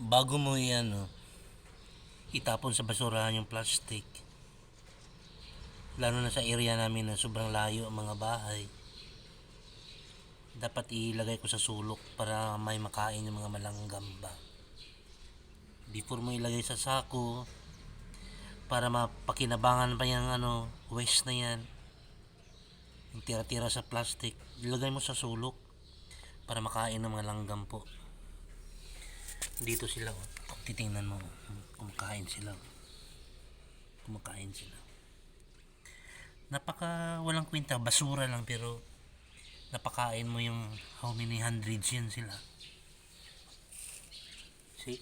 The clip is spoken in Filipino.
bago mo yan, no, itapon sa basurahan yung plastic. Lalo na sa area namin na sobrang layo ang mga bahay. Dapat ilagay ko sa sulok para may makain yung mga malanggam ba. Before mo ilagay sa sako, para mapakinabangan pa yung ano, waste na yan. Yung tira-tira sa plastic, ilagay mo sa sulok para makain ng mga langgam po. Dito sila, oh. Titingnan mo, kumakain sila. oh. Kumakain sila. Napaka walang kwenta, basura lang pero napakain mo yung how many hundreds yan sila. See?